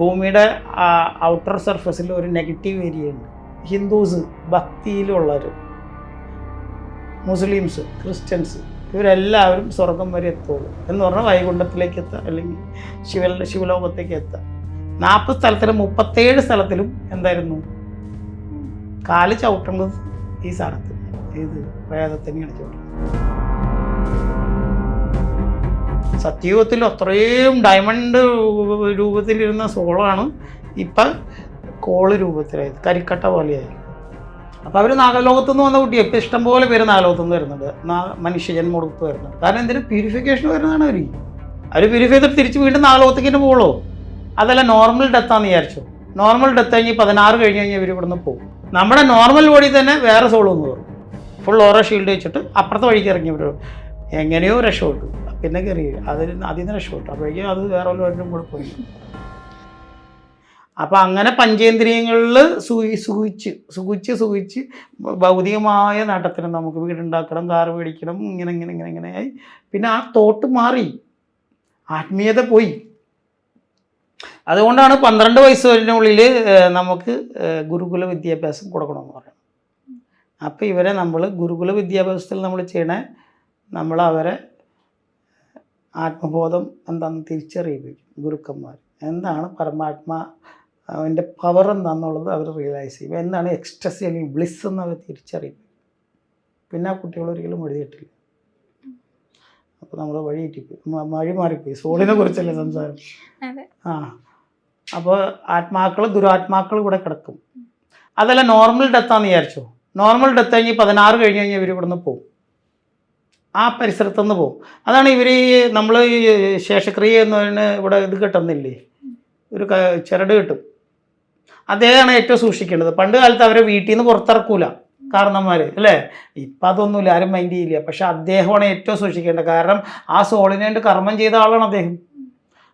ഭൂമിയുടെ ഔട്ടർ സർഫസിൽ ഒരു നെഗറ്റീവ് ഏരിയ ഉണ്ട്. ഹിന്ദുസ് ഭക്തിയിലുള്ളവർ മുസ്ലിംസ് ക്രിസ്ത്യൻസ് ഇവരെല്ലാവരും സ്വർഗം വരെ എത്തുള്ളൂ. എന്ന് പറഞ്ഞാൽ വൈകുണ്ഠത്തിലേക്ക് എത്തുക അല്ലെങ്കിൽ ശിവ ശിവലോകത്തേക്ക് എത്തുക നാൽപ്പത് സ്ഥലത്തിലും മുപ്പത്തേഴ് സ്ഥലത്തിലും എന്തായിരുന്നു? കാൽ ചവിട്ടുന്നത് ഈ സ്ഥലത്ത്. ഇത് പ്രേതത്തിന് ചവിട്ടുന്നത് സത്യയുഗത്തിൽ അത്രയും ഡയമണ്ട് രൂപത്തിലിരുന്ന സോളാണ് ഇപ്പം കോൾ രൂപത്തിലായത്. കരിക്കട്ട പോലെയായി. അപ്പോൾ അവർ നാഗലോകത്തു നിന്ന് വന്ന കുട്ടിയെ. ഇപ്പം ഇഷ്ടംപോലെ പേര് നാഗലോകത്തു നിന്ന് വരുന്നുണ്ട്. നാ- മനുഷ്യജന്മ കൊടുത്ത് വരുന്നുണ്ട്. കാരണം എന്തിനും? പ്യൂരിഫിക്കേഷൻ വരുന്നതാണ് അവർ അവർ പ്യൂരിഫൈ ചെയ്തിട്ട് തിരിച്ച് വീണ്ടും നാഗലോകത്തേക്ക് തന്നെ പോകുള്ളൂ അതല്ല നോർമൽ ഡെത്താന്ന് വിചാരിച്ചു. നോർമൽ ഡെത്ത് കഴിഞ്ഞ് പതിനാറ് കഴിഞ്ഞ് കഴിഞ്ഞാൽ ഇവർ ഇവിടുന്ന് പോകും നമ്മുടെ നോർമൽ ബോഡി തന്നെ വേറെ സോളൊന്ന് പറയും. ഫുൾ ഓറോ ഷീൽഡ് വെച്ചിട്ട് അപ്പുറത്തെ വഴിക്ക് ഇറങ്ങി ഇവർ എങ്ങനെയോ രക്ഷപ്പെട്ടു. പിന്നെ കയറി അതിൽ അതിൽ നിന്ന് രക്ഷപ്പെട്ടു. അപ്പോഴേക്കും അത് വേറെ വല്ലവരും കൂടെ പോയി. അപ്പം അങ്ങനെ പഞ്ചേന്ദ്രിയങ്ങളിൽ സുഖി സുഖിച്ച് സുഖിച്ച് സുഖിച്ച് ഭൗതികമായ നേട്ടത്തിന് നമുക്ക് വീടുണ്ടാക്കണം കാറ് മേടിക്കണം ഇങ്ങനെ ഇങ്ങനെ ഇങ്ങനെ ഇങ്ങനെയായി പിന്നെ ആ തോട്ട് മാറി. ആത്മീയത പോയി. അതുകൊണ്ടാണ് പന്ത്രണ്ട് വയസ്സ് നമുക്ക് ഗുരുകുല വിദ്യാഭ്യാസം കൊടുക്കണമെന്ന് പറയുന്നത്. അപ്പോൾ ഇവരെ നമ്മൾ ഗുരുകുല വിദ്യാഭ്യാസത്തിൽ നമ്മൾ ചെയ്യണേ നമ്മൾ അവരെ ആത്മബോധം എന്താണെന്ന് തിരിച്ചറിയിപ്പിക്കും ഗുരുക്കന്മാർ. എന്താണ് പരമാത്മാ അവന്റെ പവർ എന്താണെന്നുള്ളത് അവർ റിയലൈസ് ചെയ്യും. എന്താണ് എക്സ്ട്രസി അല്ലെങ്കിൽ ബ്ലിസ് എന്ന് അവർ തിരിച്ചറിയിക്കും പിന്നെ ആ കുട്ടികൾ ഒരിക്കലും എഴുതിയിട്ടില്ല. അപ്പോൾ നമ്മൾ വഴി ഇട്ടിപ്പോയി വഴി മാറിപ്പോയി. സോളിനെ കുറിച്ചല്ലേ സംസാരം? ആ. അപ്പോൾ ആത്മാക്കൾ ദുരാത്മാക്കൾ ഇവിടെ കിടക്കും. അതല്ല നോർമൽ ഡെത്താന്ന് വിചാരിച്ചോ? നോർമൽ ഡെത്ത് കഴിഞ്ഞ് പതിനാറ് കഴിഞ്ഞ് കഴിഞ്ഞാൽ ഇവർ ഇവിടുന്ന് പോകും ആ പരിസരത്തു നിന്ന് പോകും. അതാണ് ഇവർ ഈ നമ്മൾ ഈ ശേഷക്രിയ എന്ന് പറയുന്ന ഇവിടെ ഇത് കിട്ടുന്നില്ലേ? ഒരു ചിരട് കിട്ടും. അദ്ദേഹമാണ് ഏറ്റവും സൂക്ഷിക്കേണ്ടത്. പണ്ട് കാലത്ത് അവരെ വീട്ടിൽ നിന്ന് പുറത്തിറക്കൂല കാരണന്മാർ അല്ലേ? ഇപ്പം അതൊന്നുമില്ല ആരും മൈൻഡ് ചെയ്യില്ല. പക്ഷെ അദ്ദേഹമാണ് ഏറ്റവും സൂക്ഷിക്കേണ്ടത്. കാരണം ആ സോളിനെ കർമ്മം ചെയ്ത ആളാണ് അദ്ദേഹം.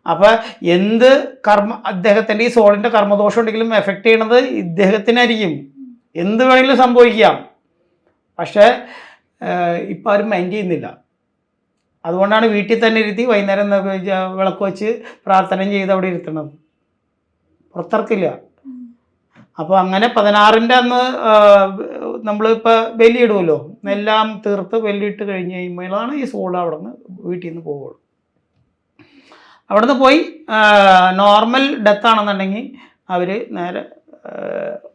അപ്പം എന്ത് കർമ്മ അദ്ദേഹത്തിന്റെ ഈ സോളിന്റെ കർമ്മദോഷം ഉണ്ടെങ്കിലും എഫക്റ്റ് ചെയ്യണത് ഇദ്ദേഹത്തിനായിരിക്കും. എന്ത് വേണമെങ്കിലും സംഭവിക്കാം. പക്ഷേ ഇപ്പം ആരും മൈൻഡ് ചെയ്യുന്നില്ല. അതുകൊണ്ടാണ് വീട്ടിൽ തന്നെ ഇരുത്തി വൈകുന്നേരം വിളക്ക് വെച്ച് പ്രാർത്ഥന ചെയ്ത് അവിടെ ഇരുത്തണത്. പുറത്തിറക്കില്ല. അപ്പോൾ അങ്ങനെ പതിനാറിന്റെ അന്ന് നമ്മളിപ്പോൾ ബലിയിടുമല്ലോ എല്ലാം തീർത്ത് ബലിയിട്ട് കഴിഞ്ഞ് കഴിയുമ്പോഴാണ് ഈ സോൾ അവിടെ നിന്ന് വീട്ടിൽ നിന്ന് പോവുള്ളൂ അവിടുന്ന് പോയി നോർമൽ ഡെത്ത് ആണെന്നുണ്ടെങ്കിൽ അവർ നേരെ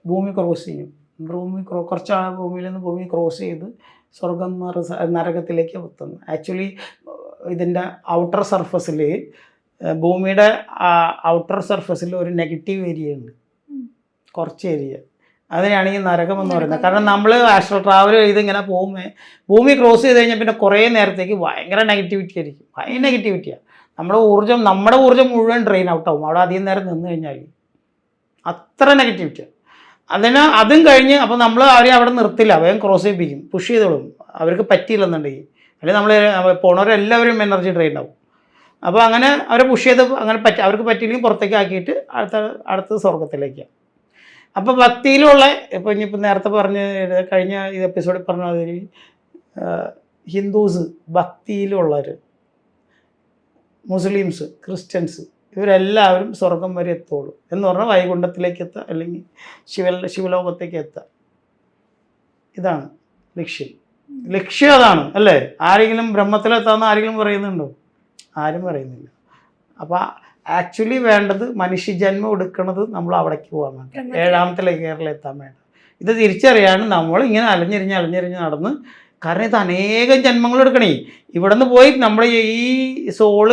ഭൂമി ക്രോസ് ചെയ്യും. ഭൂമി ക്രോ കുറച്ച് ആൾ ഭൂമിയിൽ നിന്ന് ഭൂമി ക്രോസ് ചെയ്ത് സ്വർഗം നരകത്തിലേക്ക് എത്തുന്നു. ആക്ച്വലി ഇതിന്റെ ഔട്ടർ സർഫസിൽ ഭൂമിയുടെ ഔട്ടർ സർഫസിൽ ഒരു നെഗറ്റീവ് ഏരിയ ഉണ്ട്. കുറച്ച് ഏരിയ അതിനാണ് ഈ നരകം എന്ന് പറയുന്നത്. കാരണം നമ്മൾ ആസ്ട്രൽ ട്രാവൽ ചെയ്ത് ഇങ്ങനെ പോകുമ്പോൾ ഭൂമി ക്രോസ് ചെയ്ത് കഴിഞ്ഞാൽ പിന്നെ കുറേ നേരത്തേക്ക് ഭയങ്കര നെഗറ്റിവിറ്റി ആയിരിക്കും. ഭയങ്കര നെഗറ്റിവിറ്റിയാണ് നമ്മുടെ ഊർജം നമ്മുടെ ഊർജം മുഴുവൻ ഡ്രെയിൻ ഔട്ടാവും ആവും. അവിടെ അധികം നേരം നിന്ന് കഴിഞ്ഞാൽ അത്ര നെഗറ്റിവിറ്റിയാണ് അതിന് അതും കഴിഞ്ഞ് അപ്പോൾ നമ്മൾ അവരെ അവിടെ നിർത്തില്ല. വേഗം ക്രോസ് ചെയ്യിപ്പിക്കും. പുഷ് ചെയ്തോളും. അവർക്ക് പറ്റിയില്ലെന്നുണ്ടെങ്കിൽ. അല്ലെങ്കിൽ നമ്മൾ പോണവരെല്ലാവരും എനർജി ഡ്രെയിൻ ആവും. അപ്പോൾ അങ്ങനെ അവരെ പുഷ് ചെയ്ത് അങ്ങനെ പറ്റി അവർക്ക് പറ്റിയില്ലെങ്കിൽ പുറത്തേക്ക് ആക്കിയിട്ട് അടുത്ത അടുത്ത സ്വർഗത്തിലേക്കാണ് അപ്പോൾ ഭക്തിയിലുള്ള ഇപ്പോൾ ഇനിയിപ്പോൾ നേരത്തെ പറഞ്ഞ കഴിഞ്ഞ ഇത് എപ്പിസോഡിൽ പറഞ്ഞ മാതിരി ഹിന്ദൂസ് ഭക്തിയിലുള്ളവർ മുസ്ലിംസ് ക്രിസ്ത്യൻസ് ഇവരെല്ലാവരും സ്വർഗം വരെ എത്തുള്ളൂ എന്ന് പറഞ്ഞാൽ വൈകുണ്ഠത്തിലേക്ക് എത്തുക അല്ലെങ്കിൽ ശിവ ശിവലോകത്തേക്ക് എത്തുക. ഇതാണ് ലക്ഷ്യം. ലക്ഷ്യം അതാണ് അല്ലേ? ആരെങ്കിലും ബ്രഹ്മത്തിലെത്താന്ന് ആരെങ്കിലും പറയുന്നുണ്ടോ? ആരും പറയുന്നില്ല. അപ്പോൾ ആക്ച്വലി വേണ്ടത് മനുഷ്യ മനുഷ്യജന്മം എടുക്കുന്നത് നമ്മൾ അവിടേക്ക് പോകാൻ വേണ്ട. ഏഴാമത്തെ ലെയറിൽ എത്താൻ വേണ്ട. ഇത് തിരിച്ചറിയാണ് നമ്മൾ ഇങ്ങനെ അലഞ്ഞിരിഞ്ഞ് അലഞ്ഞിരിഞ്ഞ് നടന്ന് കാരണം ഇത് അനേകം ജന്മങ്ങൾ എടുക്കണേ. ഇവിടെ നിന്ന് പോയി നമ്മുടെ ഈ സോൾ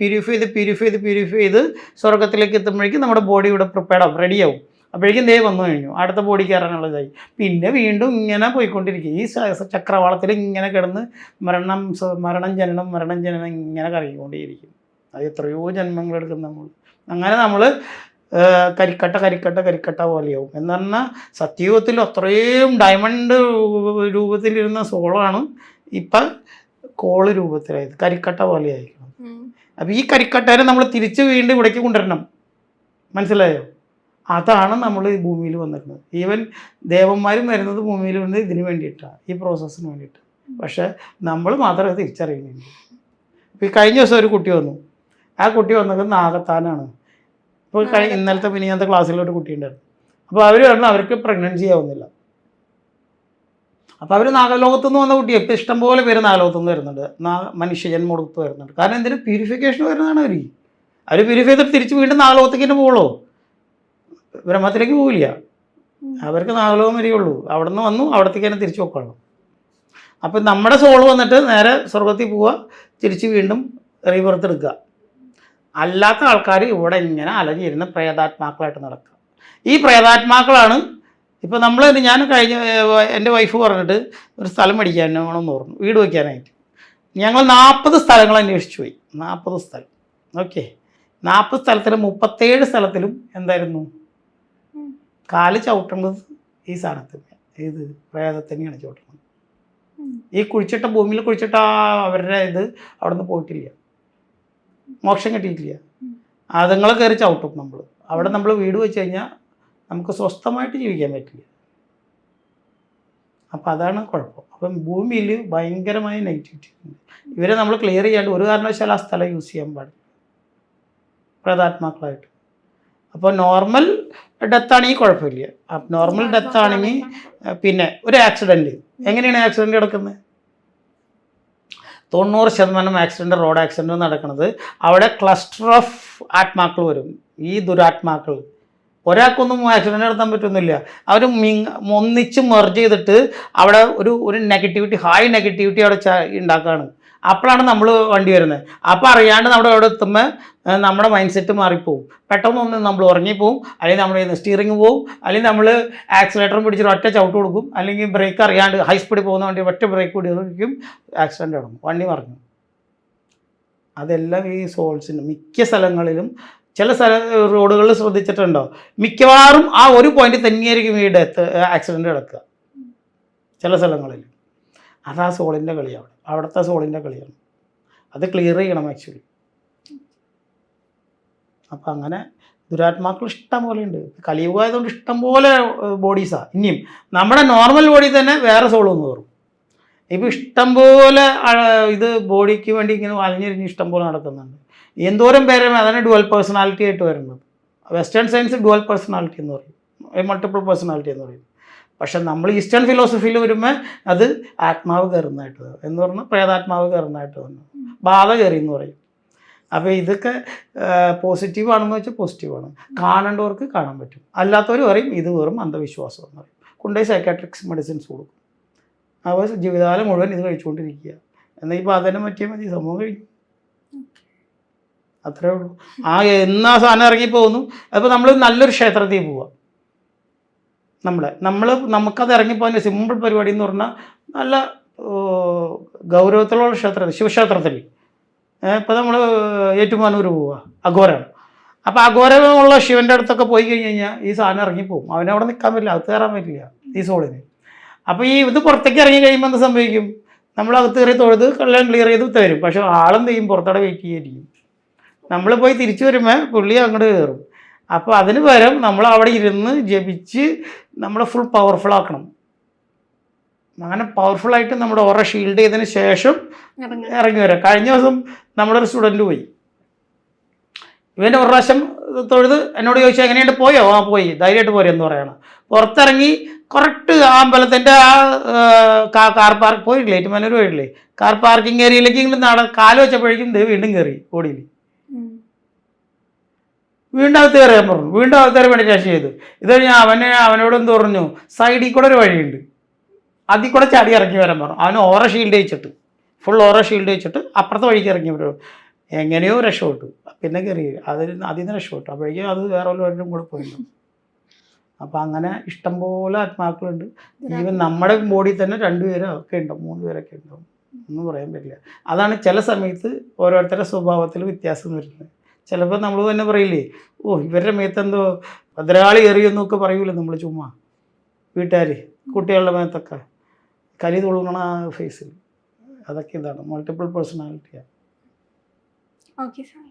പ്യൂരിഫൈ ചെയ്ത് പ്യൂരിഫൈ ചെയ്ത് പ്യൂരിഫൈ ചെയ്ത് സ്വർഗത്തിലേക്ക് എത്തുമ്പോഴേക്കും നമ്മുടെ ബോഡി ഇവിടെ പ്രിപ്പയർഡ് ആവും റെഡിയാവും അപ്പോഴേക്കും ദേ വന്നു കഴിഞ്ഞു. അടുത്ത ബോഡി കയറാനുള്ളതായി. പിന്നെ വീണ്ടും ഇങ്ങനെ പോയിക്കൊണ്ടിരിക്കും. ഈ ചക്രവാളത്തിൽ ഇങ്ങനെ കിടന്ന് മരണം മരണം ജനനം മരണം ജനനം ഇങ്ങനെ കറങ്ങിക്കൊണ്ടേയിരിക്കും അത് എത്രയോ ജന്മങ്ങൾ എടുക്കും നമ്മൾ. അങ്ങനെ നമ്മൾ കരിക്കട്ട കരിക്കട്ട കരിക്കട്ട പോലെയാവും. എന്ന് പറഞ്ഞാൽ സത്യയുഗത്തിൽ അത്രയും ഡയമണ്ട് രൂപത്തിലിരുന്ന സോളാണ് ഇപ്പം കോൾ രൂപത്തിലായത്. കരിക്കട്ട പോലെയായിരിക്കണം. അപ്പം അപ്പോൾ ഈ കരിക്കട്ടേനെ നമ്മൾ തിരിച്ച് വീണ്ടും ഇവിടേക്ക് കൊണ്ടുവരണം. മനസ്സിലായോ? അതാണ് നമ്മൾ ഈ ഭൂമിയിൽ വന്നിരുന്നത്. ഈവൻ ദേവന്മാരും വരുന്നത് ഭൂമിയിൽ വന്നത് ഇതിന് വേണ്ടിയിട്ടാണ് ഈ പ്രോസസ്സിന് വേണ്ടിയിട്ട്. പക്ഷേ നമ്മൾ മാത്രമേ തിരിച്ചറിയുന്നുണ്ട് ഇപ്പോൾ ഈ കഴിഞ്ഞ ദിവസം ഒരു കുട്ടി വന്നു. ആ കുട്ടി വന്നത് നാഗത്താനാണ്. ഇപ്പോൾ ഇന്നലത്തെ പിന്നെ ഇന്നത്തെ ക്ലാസ്സിലൊരു കുട്ടിയുണ്ടായിരുന്നു. അപ്പോൾ അവർ പറഞ്ഞു അവർക്ക് പ്രഗ്നൻസി ആവുന്നില്ല. അപ്പോൾ അവർ നാഗലോകത്തുനിന്ന് വന്ന കുട്ടിയെ ഇപ്പോൾ ഇഷ്ടംപോലെ പേര് നാഗലോകത്തുനിന്ന് വരുന്നുണ്ട്. നാ മനുഷ്യജന്മ കൊടുത്ത് വരുന്നുണ്ട്. കാരണം എന്തിനും? പ്യൂരിഫിക്കേഷൻ വരുന്നതാണ് അവർ അവർ പ്യൂരിഫൈ ചെയ്തിട്ട് തിരിച്ച് വീണ്ടും നാഗലോകത്തേക്ക് തന്നെ പോകുള്ളൂ ബ്രഹ്മത്തിലേക്ക് പോവില്ല. അവർക്ക് നാഗലോകം വരികയുള്ളൂ അവിടെ നിന്ന് വന്നു അവിടത്തേക്ക് തന്നെ തിരിച്ചു പോക്കുള്ളൂ അപ്പം നമ്മുടെ സോൾ വന്നിട്ട് നേരെ സ്വർഗത്തിൽ പോവുക തിരിച്ച് വീണ്ടും റീബർത്ത് എടുക്കുക. അല്ലാത്ത ആൾക്കാർ ഇവിടെ ഇങ്ങനെ അലഞ്ഞിരുന്ന് പ്രേതാത്മാക്കളായിട്ട് നടക്കുക. ഈ പ്രേതാത്മാക്കളാണ് ഇപ്പോൾ നമ്മൾ ഞാൻ കഴിഞ്ഞ എന്റെ വൈഫ് പറഞ്ഞിട്ട് ഒരു സ്ഥലം മേടിക്കാനാണെന്ന് പറഞ്ഞു. വീട് വയ്ക്കാനായിട്ട് ഞങ്ങൾ നാൽപ്പത് സ്ഥലങ്ങൾ അന്വേഷിച്ചു പോയി. നാൽപ്പത് സ്ഥലം. ഓക്കെ. നാൽപ്പത് സ്ഥലത്തിൽ മുപ്പത്തേഴ് സ്ഥലത്തിലും എന്തായിരുന്നു. കാൽ ചവിട്ടുന്നത് ഈ സാധനത്തിന് ഇത് പ്രേതത്തിനെയാണ് ചവിട്ടുന്നത്. ഈ കുഴിച്ചിട്ട ഭൂമിയിൽ കുഴിച്ചിട്ട അവരുടെ ഇത് അവിടെ നിന്ന് പോയിട്ടില്ല. മോക്ഷം കിട്ടിയിട്ടില്ല. അതുങ്ങളെ കയറി ചവിട്ടും നമ്മൾ അവിടെ നമ്മൾ വീട് വെച്ച് കഴിഞ്ഞാൽ നമുക്ക് സ്വസ്ഥമായിട്ട് ജീവിക്കാൻ പറ്റില്ല. അപ്പം അതാണ് കുഴപ്പം. അപ്പം ഭൂമിയിൽ ഭയങ്കരമായ നെഗറ്റിവിറ്റി ഉണ്ട്. ഇവരെ നമ്മൾ ക്ലിയർ ചെയ്യാണ്ട് ഒരു കാരണവശാലും ആ സ്ഥലം യൂസ് ചെയ്യാൻ പാടില്ല. പ്രതാത്മാക്കളായിട്ട്. അപ്പോൾ നോർമൽ ഡെത്താണെങ്കിൽ കുഴപ്പമില്ല. നോർമൽ ഡെത്താണെങ്കിൽ പിന്നെ ഒരു ആക്സിഡന്റ് എങ്ങനെയാണ് ആക്സിഡന്റ് നടക്കുന്നത് തൊണ്ണൂറ് ശതമാനം ആക്സിഡന്റ് റോഡ് ആക്സിഡന്റ് നടക്കുന്നത് അവിടെ ക്ലസ്റ്റർ ഓഫ് ആത്മാക്കൾ വരും. ഈ ദുരാത്മാക്കൾ. ഒരാൾക്കൊന്നും ആക്സിഡന്റ് നടത്താൻ പറ്റുന്നില്ല. അവർ മിങ് ഒന്നിച്ച് മെർജ് ചെയ്തിട്ട് അവിടെ ഒരു ഒരു നെഗറ്റിവിറ്റി ഹൈ നെഗറ്റിവിറ്റി അവിടെ ഉണ്ടാക്കുകയാണ് അപ്പോഴാണ് നമ്മൾ വണ്ടി വരുന്നത്. അപ്പോൾ അറിയാണ്ട് നമ്മുടെ അവിടെ എത്തുമ്പോൾ നമ്മുടെ മൈൻഡ് സെറ്റ് മാറിപ്പോവും. പെട്ടെന്ന് ഒന്ന് നമ്മൾ ഉറങ്ങിപ്പോവും അല്ലെങ്കിൽ നമ്മൾ സ്റ്റിയറിംഗ് പോവും അല്ലെങ്കിൽ നമ്മൾ ആക്സിലേറ്ററും പിടിച്ചിട്ട് ഒറ്റ ചവിട്ട് കൊടുക്കും അല്ലെങ്കിൽ ബ്രേക്ക് അറിയാണ്ട് ഹൈ സ്പീഡ് പോകുന്ന വണ്ടി ഒറ്റ ബ്രേക്ക് പിടിക്കും ആക്സിഡന്റ് തുടങ്ങും വണ്ടി മറിഞ്ഞു. അതെല്ലാം ഈ സോൾസിന് മിക്ക സ്ഥലങ്ങളിലും ചില സ്ഥല റോഡുകളിൽ ശ്രദ്ധിച്ചിട്ടുണ്ടോ? മിക്കവാറും ആ ഒരു പോയിന്റ് തന്നെയായിരിക്കും ഈ ഡെത്ത് ആക്സിഡന്റ് കിടക്കുക ചില സ്ഥലങ്ങളിൽ അതാ സോളിന്റെ കളിയാണ്. അവിടുത്തെ സോളിന്റെ കളിയാണ്. അത് ക്ലിയർ ചെയ്യണം ആക്ച്വലി അപ്പം അങ്ങനെ ദുരാത്മാക്കൾ ഇഷ്ടം പോലെ ഉണ്ട്. കലിയുഗമായതുകൊണ്ട് ഇഷ്ടം പോലെ ബോഡീസാണ് ഇനിയും നമ്മുടെ നോർമൽ ബോഡി തന്നെ വേറെ സോൾ ഒന്ന് കയറും ഇപ്പം ഇഷ്ടം പോലെ ഇത് ബോഡിക്ക് വേണ്ടി ഇങ്ങനെ വലഞ്ഞിരിഞ്ഞ് ഇഷ്ടം പോലെ നടക്കുന്നുണ്ട്. എന്തോരം പേരെ അതാണ് ഡുവൽ പേഴ്സണാലിറ്റി ആയിട്ട് വരുന്നത്. വെസ്റ്റേൺ സയൻസ് ഡുവൽ പേഴ്സണാലിറ്റി എന്ന് പറയും. മൾട്ടിപ്പിൾ പേഴ്സണാലിറ്റി എന്ന് പറയും. പക്ഷെ നമ്മൾ ഈസ്റ്റേൺ ഫിലോസഫിയിൽ വരുമ്പോൾ അത് ആത്മാവ് കയറുന്നതായിട്ട്. എന്ന് പറഞ്ഞാൽ പ്രേതാത്മാവ് കയറുന്നതായിട്ട് വന്നു. ബാധ കയറി എന്ന് പറയും. അപ്പോൾ ഇതൊക്കെ പോസിറ്റീവ് ആണെന്ന് വെച്ചാൽ പോസിറ്റീവാണ് കാണേണ്ടവർക്ക് കാണാൻ പറ്റും. അല്ലാത്തവർ പറയും ഇത് വെറും അന്ധവിശ്വാസം എന്ന് പറയും. കൊണ്ടുപോയി സൈക്കാട്രിക്സ് മെഡിസിൻസ് കൊടുക്കും. അവർ ജീവിതകാലം മുഴുവൻ ഇത് കഴിച്ചുകൊണ്ടിരിക്കുക. എന്നാൽ ഈ ബാധനെ പറ്റിയാൽ മതി. സംഭവം കഴിഞ്ഞു. അത്രേ ഉള്ളൂ. ആ എന്നാ സാധനം ഇറങ്ങി പോകുന്നു. അപ്പോൾ നമ്മൾ നല്ലൊരു ക്ഷേത്രത്തിൽ പോവാം. നമ്മളെ. നമ്മൾ നമുക്കത് ഇറങ്ങിപ്പോകുന്ന സിമ്പിൾ പരിപാടി എന്ന് പറഞ്ഞാൽ നല്ല ഗൗരവത്തിലുള്ള ക്ഷേത്രത്തിൽ ശിവക്ഷേത്രത്തിൽ. ഇപ്പോൾ നമ്മൾ ഏറ്റുമാനൂർ പോവുക അഘോരം അപ്പോൾ അഘോരമുള്ള ശിവന്റെ അടുത്തൊക്കെ പോയി കഴിഞ്ഞ് കഴിഞ്ഞാൽ ഈ സാധനം ഇറങ്ങിപ്പോവും അവനവിടെ നിൽക്കാൻ പറ്റില്ല അകത്ത് കയറാൻ പറ്റില്ല ഈ സോളിന്. അപ്പോൾ ഈ ഇത് പുറത്തേക്ക് ഇറങ്ങി കഴിയുമ്പോൾ എന്ത് സംഭവിക്കും? നമ്മൾ അകത്ത് കയറി തൊഴുത് കള്ളം ക്ലിയർ ചെയ്ത് തരും പക്ഷേ ആളെന്ത് ചെയ്യും? പുറത്തവിടെ വെയിറ്റ് ചെയ്യായിരിക്കും നമ്മൾ പോയി തിരിച്ചു വരുമ്പോൾ പുള്ളി അങ്ങോട്ട് കയറും. അപ്പോൾ അതിന് പകരം നമ്മൾ അവിടെ ഇരുന്ന് ജപിച്ച് നമ്മളെ ഫുൾ പവർഫുൾ ആക്കണം. അങ്ങനെ പവർഫുൾ ആയിട്ട് നമ്മുടെ ഓറ ഷീൽഡ് ചെയ്തതിന് ശേഷം ഇറങ്ങി വരാം. കഴിഞ്ഞ ദിവസം നമ്മുടെ ഒരു സ്റ്റുഡന്റ് പോയി. ഇവന്റെ ഒരു പ്രാവശ്യം തൊഴുത് എന്നോട് ചോദിച്ചാൽ എങ്ങനെയുണ്ട്? പോയോ? ആ പോയി. ധൈര്യമായിട്ട് പോരെ എന്ന് പറയണം. പുറത്തിറങ്ങി കറക്റ്റ് ആ അമ്പലത്തിന്റെ ആ കാർ പാർക്ക് പോയിട്ടില്ലേ? ഏറ്റുമാനൂർ പോയിട്ടില്ലേ? കാർ പാർക്കിംഗ് ഏരിയയിലേക്ക് ഇങ്ങനെ നട കാൽ വെച്ചപ്പോഴേക്കും വീണ്ടും കയറി ഓടിയിൽ. വീണ്ടും അകത്ത് കയറിയാൻ പറഞ്ഞു. വീണ്ടും അകത്ത് കയറി വേണ്ടി മെഡിറ്റേഷൻ ചെയ്തു. ഇത് ഞാൻ അവനെ അവനോട് എന്ത് പറഞ്ഞു? സൈഡിൽ കൂടെ ഒരു വഴിയുണ്ട്. അതിൽ കൂടെ ചാടി ഇറങ്ങി വരാൻ പറഞ്ഞു. അവന് ഓറ ഷീൽഡ് വെച്ചിട്ട്. ഫുൾ ഓറ ഷീൽഡ് വെച്ചിട്ട് അപ്പുറത്തെ വഴിക്ക് ഇറങ്ങി വരും. എങ്ങനെയോ രക്ഷപ്പെട്ടു. പിന്നെ കയറി. അതിൽ അതിൽ നിന്ന് രക്ഷപ്പെട്ടു. അപ്പോഴേക്കും അത് വേറെ വല്ലവരും കൂടെ പോയിട്ടുണ്ടാവും അപ്പം അങ്ങനെ ഇഷ്ടംപോലെ ആത്മാക്കളുണ്ട്. ഈവൻ നമ്മുടെ ബോഡിയിൽ തന്നെ രണ്ടുപേരൊക്കെ ഉണ്ടാവും മൂന്ന് പേരൊക്കെ ഉണ്ടാവും ഒന്നും പറയാൻ പറ്റില്ല. അതാണ് ചില സമയത്ത് ഓരോരുത്തരുടെ സ്വഭാവത്തിൽ വ്യത്യാസം വരുന്നത്. ചിലപ്പോൾ നമ്മൾ തന്നെ പറയില്ലേ ഓ ഇവരുടെ മേത്തെന്തോ ഭദ്രാളി എറിയെന്നൊക്കെ പറയൂലേ നമ്മൾ ചുമ്മാ വീട്ടുകാർ കുട്ടികളുടെ മേത്തൊക്കെ. കലി തുളുങ്ങണ ഫേസിൽ അതൊക്കെ ഇതാണ്. Multiple പേഴ്സണാലിറ്റിയാണ് okay sir